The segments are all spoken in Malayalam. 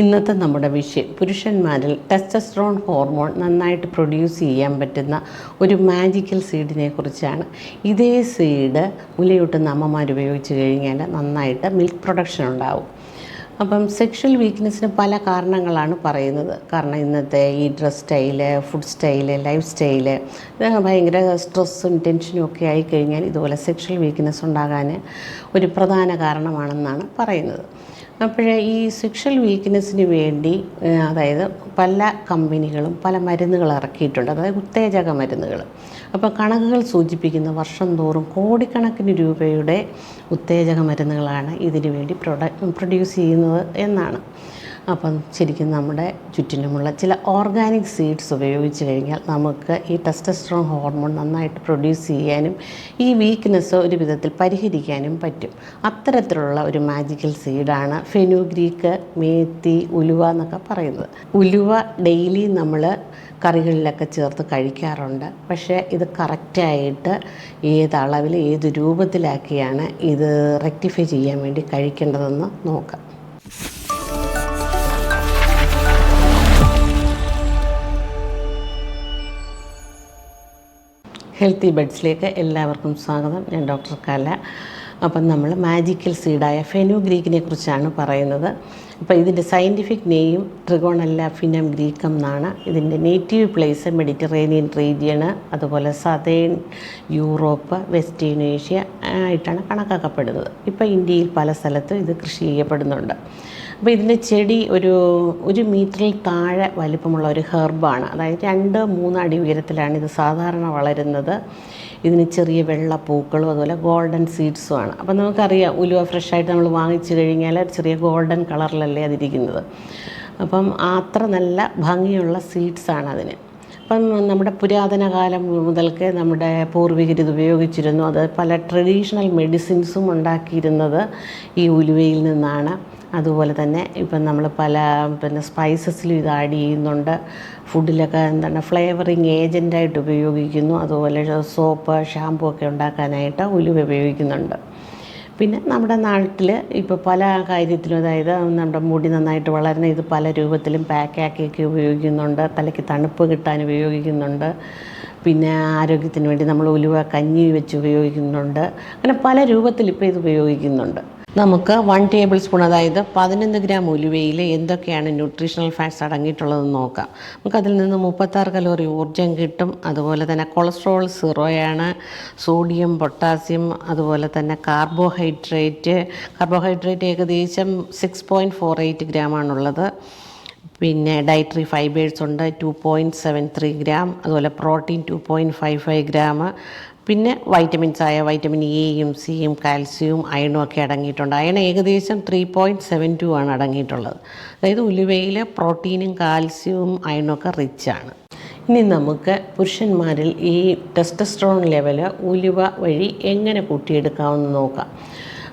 ഇന്നത്തെ നമ്മുടെ വിഷയം. പുരുഷന്മാരിൽ ടെസ്റ്റസ്ട്രോൺ ഹോർമോൺ നന്നായിട്ട് പ്രൊഡ്യൂസ് ചെയ്യാൻ പറ്റുന്ന ഒരു മാജിക്കൽ സീഡിനെ കുറിച്ചാണ്. ഇതേ സീഡ് മുലയൂട്ടുന്ന അമ്മമാർ ഉപയോഗിച്ച് കഴിഞ്ഞാൽ നന്നായിട്ട് മിൽക്ക് പ്രൊഡക്ഷൻ ഉണ്ടാവും. അപ്പം സെക്ഷൽ വീക്ക്നെസ്സിന് പല കാരണങ്ങളാണ് പറയുന്നത്. കാരണം ഇന്നത്തെ ഈ dress style food style life style ഭയങ്കര സ്ട്രെസ്സും ടെൻഷനും ഒക്കെ ആയിക്കഴിഞ്ഞാൽ ഇതുപോലെ സെക്ഷൽ വീക്ക്നെസ് ഉണ്ടാകാൻ ഒരു പ്രധാന കാരണമാണെന്നാണ് പറയുന്നത്. അപ്പോഴേ ഈ സെക്ഷൽ വീക്ക്നെസ്സിന് വേണ്ടി അതായത് പല കമ്പനികളും പല മരുന്നുകൾ ഇറക്കിയിട്ടുണ്ട്. അതായത് ഉത്തേജക മരുന്നുകൾ. അപ്പോൾ കണക്കുകൾ സൂചിപ്പിക്കുന്ന വർഷം തോറും കോടിക്കണക്കിന് രൂപയുടെ ഉത്തേജക മരുന്നുകളാണ് ഇതിനു വേണ്ടി പ്രൊഡ പ്രൊഡ്യൂസ് ചെയ്യുന്നത് എന്നാണ്. അപ്പം ശരിക്കും നമ്മുടെ ചുറ്റിനുമുള്ള ചില ഓർഗാനിക് സീഡ്സ് ഉപയോഗിച്ച് കഴിഞ്ഞാൽ നമുക്ക് ഈ ടെസ്റ്റസ്ട്രോൺ ഹോർമോൺ നന്നായിട്ട് പ്രൊഡ്യൂസ് ചെയ്യാനും ഈ വീക്ക്നെസ് ഒരു വിധത്തിൽ പരിഹരിക്കാനും പറ്റും. അത്തരത്തിലുള്ള ഒരു മാജിക്കൽ സീഡാണ് ഫെനുഗ്രീക്ക് മേത്തി ഉലുവ എന്നൊക്കെ പറയുന്നത്. ഉലുവ ഡെയിലി നമ്മൾ കറികളിലൊക്കെ ചേർത്ത് കഴിക്കാറുണ്ട്. പക്ഷേ ഇത് കറക്റ്റായിട്ട് ഏത് അളവിൽ ഏത് രൂപത്തിലാക്കിയാണ് ഇത് റെക്ടിഫൈ ചെയ്യാൻ വേണ്ടി കഴിക്കേണ്ടതെന്ന് നോക്കാം. ഹെൽത്തി ബെഡ്സിലേക്ക് എല്ലാവർക്കും സ്വാഗതം. ഞാൻ ഡോക്ടർ കല. അപ്പം നമ്മൾ മാജിക്കൽ സീഡായ ഫെനുഗ്രീക്കിനെ കുറിച്ചാണ് പറയുന്നത്. അപ്പോൾ ഇതിന്റെ സയന്റിഫിക് നെയിം ട്രിഗോണല്ല ഫിനം ഗ്രീക്കം എന്നാണ്. ഇതിന്റെ നേറ്റീവ് പ്ലേസ് മെഡിറ്ററേനിയൻ റീജിയണ് അതുപോലെ സതേൺ യൂറോപ്പ് വെസ്റ്റേൺ ഏഷ്യ ആയിട്ടാണ് കണക്കാക്കപ്പെടുന്നത്. ഇപ്പോൾ ഇന്ത്യയിൽ പല സ്ഥലത്തും ഇത് കൃഷി ചെയ്യപ്പെടുന്നുണ്ട്. അപ്പോൾ ഇതിന്റെ ചെടി ഒരു ഒരു മീറ്ററിൽ താഴെ വലിപ്പമുള്ള ഒരു ഹെർബാണ് അതായത് രണ്ട് മൂന്ന് അടി ഉയരത്തിലാണ് ഇത് സാധാരണ വളരുന്നത്. ഇതിന് ചെറിയ വെള്ള പൂക്കളും അതുപോലെ ഗോൾഡൻ സീഡ്സും ആണ്. അപ്പം നമുക്കറിയാം ഉലുവ ഫ്രഷായിട്ട് നമ്മൾ വാങ്ങിച്ചു കഴിഞ്ഞാൽ ചെറിയ ഗോൾഡൻ കളറിലല്ലേ അതിരിക്കുന്നത്. അപ്പം അത്ര നല്ല ഭംഗിയുള്ള സീഡ്സാണ് അതിന്. അപ്പം നമ്മുടെ പുരാതന കാലം മുതൽക്കേ നമ്മുടെ പൂർവികർ ഇത് ഉപയോഗിച്ചിരുന്നു. അത് പല ട്രഡീഷണൽ മെഡിസിൻസും ഉണ്ടാക്കിയിരുന്നത് ഈ ഉലുവയിൽ നിന്നാണ്. അതുപോലെ തന്നെ ഇപ്പം നമ്മൾ പല പിന്നെ സ്പൈസസിലും ഇത് ആഡ് ചെയ്യുന്നുണ്ട്. ഫുഡിലൊക്കെ എന്താണ് ഫ്ലേവറിങ് ഏജന്റായിട്ട് ഉപയോഗിക്കുന്നു. അതുപോലെ സോപ്പ് ഷാമ്പു ഒക്കെ ഉണ്ടാക്കാനായിട്ട് ഉലുവ ഉപയോഗിക്കുന്നുണ്ട്. പിന്നെ നമ്മുടെ നാട്ടിൽ ഇപ്പോൾ പല കാര്യത്തിലും അതായത് നമ്മുടെ മുടി നന്നായിട്ട് വളരുന്ന ഇത് പല രൂപത്തിലും പാക്കാക്കിയൊക്കെ ഉപയോഗിക്കുന്നുണ്ട്. തലയ്ക്ക് തണുപ്പ് കിട്ടാൻ ഉപയോഗിക്കുന്നുണ്ട്. പിന്നെ ആരോഗ്യത്തിന് വേണ്ടി നമ്മൾ ഉലുവ കഞ്ഞി വെച്ച് ഉപയോഗിക്കുന്നുണ്ട്. അങ്ങനെ പല രൂപത്തിൽ ഇപ്പോൾ ഇത് ഉപയോഗിക്കുന്നുണ്ട്. നമുക്ക് വൺ ടേബിൾ സ്പൂൺ അതായത് പതിനൊന്ന് ഗ്രാം ഉലുവയിൽ എന്തൊക്കെയാണ് ന്യൂട്രീഷണൽ ഫാറ്റ്സ് അടങ്ങിയിട്ടുള്ളതെന്ന് നോക്കാം. നമുക്കതിൽ നിന്ന് മുപ്പത്താറ് കലോറി ഊർജം കിട്ടും. അതുപോലെ തന്നെ കൊളസ്ട്രോൾ സീറോയാണ് സോഡിയം പൊട്ടാസ്യം അതുപോലെ തന്നെ കാർബോഹൈഡ്രേറ്റ് കാർബോഹൈഡ്രേറ്റ് ഏകദേശം സിക്സ് പോയിന്റ് ഫോർ എയ്റ്റ് ഗ്രാമാണുള്ളത് പിന്നെ ഡയറ്ററി ഫൈബേഴ്സ് ഉണ്ട് two point seven three gram അതുപോലെ protein two point five five gram പിന്നെ വൈറ്റമിൻസ് ആയ വൈറ്റമിൻ എയും സിയും കാൽസ്യവും അയണും ഒക്കെ അടങ്ങിയിട്ടുണ്ട്. അയൺ ഏകദേശം ത്രീ പോയിന്റ് സെവൻ ടു ആണ് അടങ്ങിയിട്ടുള്ളത്. അതായത് ഉലുവയിൽ പ്രോട്ടീനും കാൽസ്യവും അയണും ഒക്കെ റിച്ചാണ് ഇനി നമുക്ക് പുരുഷന്മാരിൽ ഈ ടെസ്റ്റസ്ട്രോൺ ലെവൽ ഉലുവ വഴി എങ്ങനെ കൂട്ടിയെടുക്കാമെന്ന് നോക്കാം.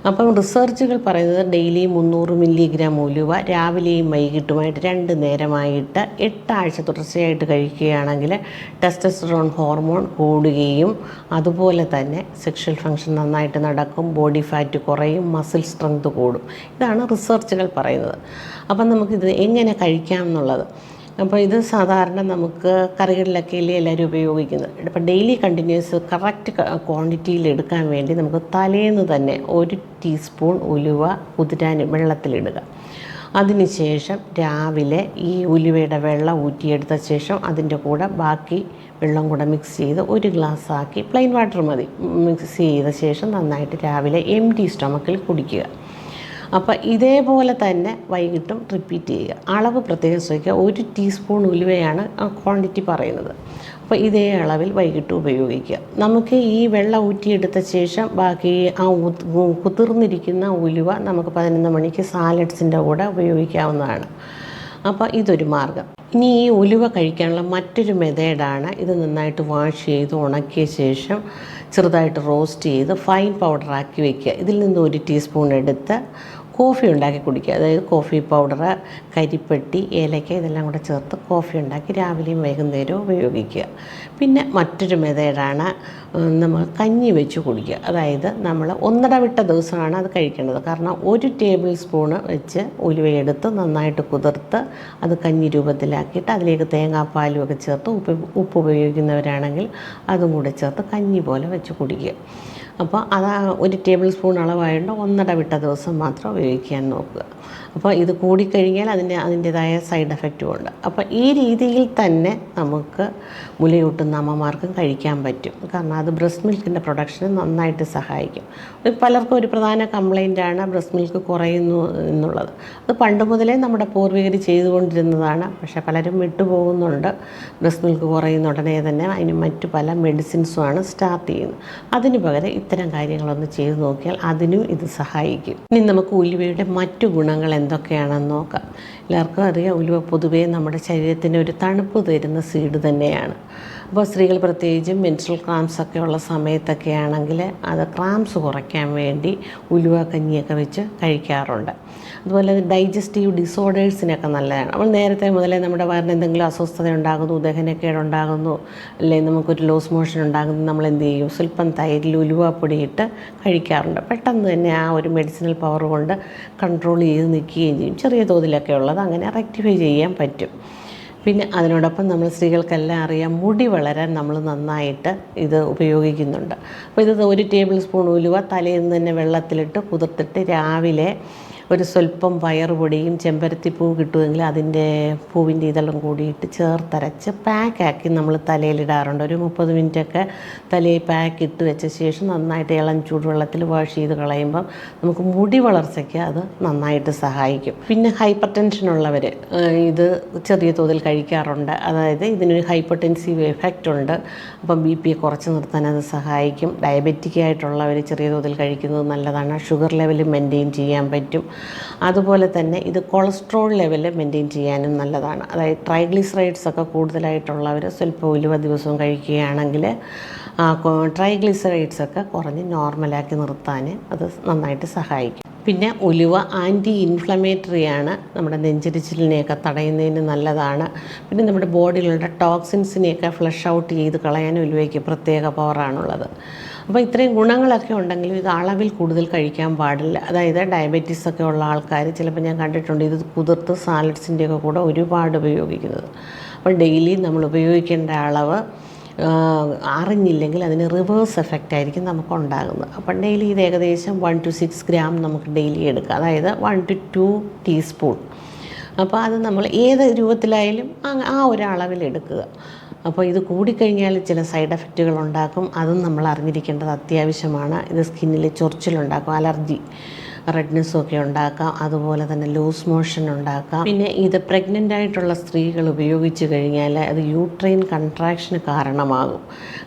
അപ്പം റിസർച്ചുകൾ പറയുന്നത് ഡെയിലി മുന്നൂറ് മില്ലിഗ്രാം ഉലുവ രാവിലെയും വൈകിട്ടുമായിട്ട് രണ്ട് നേരമായിട്ട് എട്ടാഴ്ച തുടർച്ചയായിട്ട് കഴിക്കുകയാണെങ്കിൽ ടെസ്റ്റസ്ട്രോൺ ഹോർമോൺ കൂടുകയും അതുപോലെ തന്നെ സെക്ഷൽ ഫങ്ഷൻ നന്നായിട്ട് നടക്കും ബോഡി ഫാറ്റ് കുറയും മസിൽ സ്ട്രെങ്ത് കൂടും. ഇതാണ് റിസർച്ചുകൾ പറയുന്നത്. അപ്പം നമുക്കിത് എങ്ങനെ കഴിക്കാം എന്നുള്ളത്. അപ്പോൾ ഇത് സാധാരണ നമുക്ക് കറികളിലൊക്കെ അല്ലേ എല്ലാവരും ഉപയോഗിക്കുന്നത്. ഇപ്പം ഡെയിലി കണ്ടിന്യൂസ് കറക്റ്റ് ക്വാണ്ടിറ്റിയിൽ എടുക്കാൻ വേണ്ടി നമുക്ക് തലേന്ന് തന്നെ ഒരു ടീസ്പൂൺ ഉലുവ കുതിരാൻ വെള്ളത്തിലിടുക. അതിനുശേഷം രാവിലെ ഈ ഉലുവയുടെ വെള്ളം ഊറ്റിയെടുത്ത ശേഷം അതിന്റെ കൂടെ ബാക്കി വെള്ളം കൂടെ മിക്സ് ചെയ്ത് ഒരു ഗ്ലാസ് ആക്കി പ്ലെയിൻ വാട്ടർ മതി. മിക്സ് ചെയ്ത ശേഷം നന്നായിട്ട് രാവിലെ എം ടി സ്റ്റൊമക്കിൽ കുടിക്കുക. അപ്പോൾ ഇതേപോലെ തന്നെ വൈകിട്ടും റിപ്പീറ്റ് ചെയ്യുക. അളവ് പ്രത്യേകം ശ്രദ്ധിക്കുക. ഒരു ടീസ്പൂൺ ഉലുവയാണ് ക്വാണ്ടിറ്റി പറയുന്നത്. അപ്പോൾ ഇതേ അളവിൽ വൈകിട്ട് ഉപയോഗിക്കുക. നമുക്ക് ഈ വെള്ളം ഊറ്റിയെടുത്ത ശേഷം ബാക്കി ആ കുതിർന്നിരിക്കുന്ന ഉലുവ നമുക്ക് പതിനൊന്ന് മണിക്ക് സാലഡ്സിന്റെ കൂടെ ഉപയോഗിക്കാവുന്നതാണ്. അപ്പോൾ ഇതൊരു മാർഗം ഇനി ഈ ഉലുവ കഴിക്കാനുള്ള മറ്റൊരു മെത്തേഡാണ് ഇത് നന്നായിട്ട് വാഷ് ചെയ്ത് ഉണക്കിയ ശേഷം ചെറുതായിട്ട് റോസ്റ്റ് ചെയ്ത് ഫൈൻ പൗഡറാക്കി വെക്കുക. ഇതിൽ നിന്ന് ഒരു ടീസ്പൂൺ എടുത്ത് കോഫി ഉണ്ടാക്കി കുടിക്കുക. അതായത് കോഫി പൗഡർ കരിപ്പെട്ടി ഏലക്ക ഇതെല്ലാം കൂടെ ചേർത്ത് കോഫി ഉണ്ടാക്കി രാവിലെയും വൈകുന്നേരവും ഉപയോഗിക്കുക. പിന്നെ മറ്റൊരു മെതേഡാണ് നമ്മൾ കഞ്ഞി വെച്ച് കുടിക്കുക. അതായത് നമ്മൾ ഒന്നിടവിട്ട ദിവസമാണ് അത് കഴിക്കേണ്ടത്. കാരണം ഒരു ടേബിൾ സ്പൂണ് വെച്ച് ഉലുവയെടുത്ത് നന്നായിട്ട് കുതിർത്ത് അത് കഞ്ഞി രൂപത്തിലാക്കിയിട്ട് അതിലേക്ക് തേങ്ങാപ്പാലും ഒക്കെ ചേർത്ത് ഉപ്പ് ഉപ്പ് ഉപയോഗിക്കുന്നവരാണെങ്കിൽ അതും കൂടെ ചേർത്ത് കഞ്ഞി പോലെ വെച്ച് കുടിക്കുക. അപ്പോൾ അത് ഒരു ടേബിൾ സ്പൂൺ അളവായതുകൊണ്ട് ഒന്നിടവിട്ട ദിവസം മാത്രം ഉപയോഗിക്കാൻ നോക്കുക. അപ്പോൾ ഇത് കൂടിക്കഴിഞ്ഞാൽ അതിന്റെ അതിന്റേതായ സൈഡ് എഫക്റ്റും ഉണ്ട്. അപ്പോൾ ഈ രീതിയിൽ തന്നെ നമുക്ക് മുലയൂട്ടുന്ന അമ്മമാർക്കും കഴിക്കാൻ പറ്റും. കാരണം അത് ബ്രസ്റ്റ് മിൽക്കിന്റെ പ്രൊഡക്ഷന് നന്നായിട്ട് സഹായിക്കും. പലർക്കും ഒരു പ്രധാന കംപ്ലൈന്റാണ് ബ്രസ്റ്റ് മിൽക്ക് കുറയുന്നു എന്നുള്ളത്. അത് പണ്ട് മുതലേ നമ്മുടെ പൂർവികർ ചെയ്തുകൊണ്ടിരുന്നതാണ്. പക്ഷേ പലരും വിട്ടുപോകുന്നുണ്ട്. ബ്രസ്റ്റ് മിൽക്ക് കുറയുന്ന ഉടനെ തന്നെ അതിന് മറ്റു പല മെഡിസിൻസുമാണ് സ്റ്റാർട്ട് ചെയ്യുന്നത്. അതിന് പകരം ഇത്തരം കാര്യങ്ങളൊന്ന് ചെയ്തു നോക്കിയാൽ അതിനും ഇത് സഹായിക്കും. ഇനി നമുക്ക് ഉലുവയുടെ മറ്റു ഗുണങ്ങൾ എന്തൊക്കെയാണെന്ന് നോക്കാം. എല്ലാവർക്കും അറിയാം ഉലുവ പൊതുവേ നമ്മുടെ ശരീരത്തിന് ഒരു തണുപ്പ് തരുന്ന സീഡ് തന്നെയാണ്. അപ്പോൾ സ്ത്രീകൾ പ്രത്യേകിച്ചും മെൻസ്ട്രൽ ക്രാംസ് ഒക്കെ ഉള്ള സമയത്തൊക്കെ ആണെങ്കിൽ അത് ക്രാംസ് കുറയ്ക്കാൻ വേണ്ടി ഉലുവ കഞ്ഞിയൊക്കെ വെച്ച് കഴിക്കാറുണ്ട്. അതുപോലെ ഡൈജസ്റ്റീവ് ഡിസോർഡേഴ്സിനൊക്കെ നല്ലതാണ്. അപ്പോൾ നേരത്തെ മുതലേ നമ്മുടെ വയറിന് എന്തെങ്കിലും അസ്വസ്ഥത ഉണ്ടാകുന്നു ദഹനക്കേട് ഉണ്ടാകുന്നു അല്ലെങ്കിൽ നമുക്കൊരു ലോസ് മോഷൻ ഉണ്ടാകുന്നു നമ്മൾ എന്ത് ചെയ്യും? സ്വല്പം തൈരിൽ ഉലുവ പൊടിയിട്ട് കഴിക്കാറുണ്ട്. പെട്ടെന്ന് തന്നെ ആ ഒരു മെഡിസിനൽ പവർ കൊണ്ട് കൺട്രോൾ ചെയ്ത് നിൽക്കുകയും ചെയ്യും. ചെറിയ തോതിലൊക്കെ ഉള്ളത് അങ്ങനെ റെക്ടിഫൈ ചെയ്യാൻ പറ്റും. പിന്നെ അതിനോടൊപ്പം നമ്മൾ സ്ത്രീകൾക്കെല്ലാം അറിയാം മുടി വളരാൻ നമ്മൾ നന്നായിട്ട് ഇത് ഉപയോഗിക്കുന്നുണ്ട്. അപ്പോൾ ഇത് ഒരു ടേബിൾ സ്പൂൺ ഉലുവ തലേന്ന് തന്നെ വെള്ളത്തിലിട്ട് കുതിർത്തിട്ട് രാവിലെ ഒരു സ്വല്പം വയറുപൊടിയും ചെമ്പരത്തിപ്പൂ കിട്ടുമെങ്കിൽ അതിന്റെ പൂവിന്റെ ഇതെല്ലാം കൂടിയിട്ട് ചേർത്തരച്ച് പാക്കാക്കി നമ്മൾ തലയിലിടാറുണ്ട്. ഒരു മുപ്പത് മിനിറ്റൊക്കെ തലയിൽ പാക്ക് ഇട്ട് വെച്ച ശേഷം നന്നായിട്ട് ഇളം ചൂടുവെള്ളത്തിൽ വാഷ് ചെയ്ത് കളയുമ്പം നമുക്ക് മുടി വളർച്ചയ്ക്ക് അത് നന്നായിട്ട് സഹായിക്കും. പിന്നെ ഹൈപ്പർ ടെൻഷൻ ഉള്ളവർ ഇത് ചെറിയ തോതിൽ കഴിക്കാറുണ്ട്. അതായത് ഇതിനൊരു ഹൈപ്പർ ടെൻസീവ് എഫക്റ്റ് ഉണ്ട്. അപ്പം ബി പി കുറച്ച് നിർത്താൻ അത് സഹായിക്കും. ഡയബറ്റിക് ആയിട്ടുള്ളവർ ചെറിയ തോതിൽ കഴിക്കുന്നത് നല്ലതാണ്. ഷുഗർ ലെവൽ മെയിന്റെയിൻ ചെയ്യാൻ പറ്റും. അതുപോലെ തന്നെ ഇത് കൊളസ്ട്രോൾ ലെവൽ മെയിന്റെയിൻ ചെയ്യാനും നല്ലതാണ്. അതായത് ട്രൈഗ്ലിസറൈഡ്സ് ഒക്കെ കൂടുതലായിട്ടുള്ളവർ സ്വല്പം ഉലുവ ദിവസവും കഴിക്കുകയാണെങ്കിൽ ട്രൈഗ്ലിസറൈഡ്സ് ഒക്കെ കുറഞ്ഞ് നോർമലാക്കി നിർത്താൻ അത് നന്നായിട്ട് സഹായിക്കും. പിന്നെ ഉലുവ ആന്റി ഇൻഫ്ലമേറ്ററി ആണ് നമ്മുടെ നെഞ്ചരിച്ചിലിനെയൊക്കെ തടയുന്നതിന് നല്ലതാണ്. പിന്നെ നമ്മുടെ ബോഡിയിലുള്ള ടോക്സിൻസിനെയൊക്കെ ഫ്ലഷ് ഔട്ട് ചെയ്ത് കളയാൻ ഉലുവയ്ക്ക് പ്രത്യേക പവറാണുള്ളത് അപ്പോൾ ഇത്രയും ഗുണങ്ങളൊക്കെ ഉണ്ടെങ്കിലും ഇത് അളവിൽ കൂടുതൽ കഴിക്കാൻ പാടില്ല. അതായത് ഡയബറ്റീസ് ഒക്കെ ഉള്ള ആൾക്കാർ ചിലപ്പോൾ ഞാൻ കണ്ടിട്ടുണ്ട് ഇത് കുതിർത്ത് സാലഡ്സിന്റെയൊക്കെ കൂടെ ഒരുപാട് ഉപയോഗിക്കുന്നത്. അപ്പോൾ ഡെയിലി നമ്മൾ ഉപയോഗിക്കേണ്ട അളവ് അറിഞ്ഞില്ലെങ്കിൽ അതിന് റിവേഴ്സ് എഫക്റ്റ് ആയിരിക്കും നമുക്ക് ഉണ്ടാകുന്നത്. അപ്പം ഡെയിലി ഇത് ഏകദേശം വൺ ടു സിക്സ് ഗ്രാം നമുക്ക് ഡെയിലി എടുക്കാം. അതായത് വൺ ടു ടു ടീസ്പൂൺ അപ്പോൾ അത് നമ്മൾ ഏത് രൂപത്തിലായാലും ആ ഒരു അളവിൽ എടുക്കുക. അപ്പോൾ ഇത് കൂടിക്കഴിഞ്ഞാൽ ചില സൈഡ് എഫക്റ്റുകൾ ഉണ്ടാക്കും. അതും നമ്മൾ അറിഞ്ഞിരിക്കേണ്ടത് അത്യാവശ്യമാണ്. ഇത് സ്കിന്നിൽ ചൊറിച്ചിലുണ്ടാക്കും. അലർജി. റെഡ്നെസ്സും ഒക്കെ ഉണ്ടാക്കാം അതുപോലെ തന്നെ ലൂസ് മോഷൻ ഉണ്ടാക്കാം. പിന്നെ ഇത് പ്രഗ്നന്റ് ആയിട്ടുള്ള സ്ത്രീകൾ ഉപയോഗിച്ച് കഴിഞ്ഞാൽ അത് യൂട്രെയിൻ കൺട്രാക്ഷന് കാരണമാകും.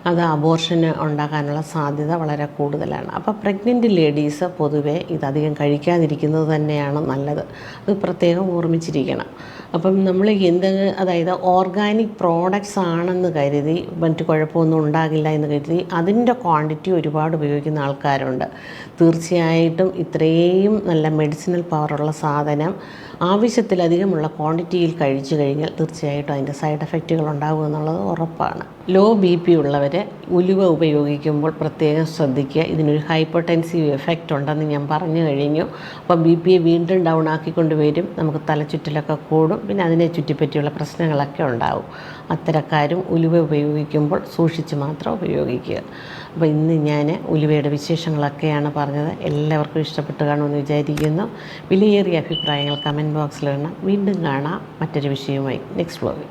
അത് അബോർഷന് ഉണ്ടാകാനുള്ള സാധ്യത വളരെ കൂടുതലാണ്. അപ്പോൾ പ്രഗ്നന്റ് ലേഡീസ് പൊതുവെ ഇതധികം കഴിക്കാതിരിക്കുന്നത് തന്നെയാണ് നല്ലത്. അത് പ്രത്യേകം ഓർമ്മിച്ചിരിക്കണം. അപ്പം നമ്മൾ എന്ത് അതായത് ഓർഗാനിക് പ്രോഡക്ട്സ് ആണെന്ന് കരുതി മറ്റ് കുഴപ്പമൊന്നും ഉണ്ടാകില്ല എന്ന് കരുതി അതിന്റെ ക്വാണ്ടിറ്റി ഒരുപാട് ഉപയോഗിക്കുന്ന ആൾക്കാരുണ്ട്. തീർച്ചയായിട്ടും ഇത്രയും നല്ല മെഡിസിനൽ പവറുള്ള സാധനം ആവശ്യത്തിലധികമുള്ള ക്വാണ്ടിറ്റിയിൽ കഴിച്ചു കഴിഞ്ഞാൽ തീർച്ചയായിട്ടും അതിന്റെ സൈഡ് എഫക്റ്റുകൾ ഉണ്ടാകും എന്നുള്ളത് ഉറപ്പാണ്. ലോ ബി പി ഉള്ളവർ ഉലുവ ഉപയോഗിക്കുമ്പോൾ പ്രത്യേകം ശ്രദ്ധിക്കുക. ഇതിനൊരു ഹൈപ്പർടെൻസീവ് എഫക്റ്റ് ഉണ്ടെന്ന് ഞാൻ പറഞ്ഞു കഴിഞ്ഞു. അപ്പോൾ ബി പിയെ വീണ്ടും ഡൗൺ ആക്കിക്കൊണ്ട് വരും. നമുക്ക് തലചുറ്റലൊക്കെ കൂടും. പിന്നെ അതിനെ ചുറ്റിപ്പറ്റിയുള്ള പ്രശ്നങ്ങളൊക്കെ ഉണ്ടാവും. അത്തരക്കാരും ഉലുവ ഉപയോഗിക്കുമ്പോൾ സൂക്ഷിച്ച് മാത്രം ഉപയോഗിക്കുക. അപ്പോൾ ഇന്ന് ഞാൻ ഉലുവയുടെ വിശേഷങ്ങളൊക്കെയാണ് പറഞ്ഞത്. എല്ലാവർക്കും ഇഷ്ടപ്പെട്ട് കാണുമെന്ന് വിചാരിക്കുന്നു. വിലയേറിയ അഭിപ്രായങ്ങൾ കമന്റ് ഇടണം. വീണ്ടും കാണാം മറ്റൊരു വിഷയവുമായി. നെക്സ്റ്റ് വ്ലോഗിൽ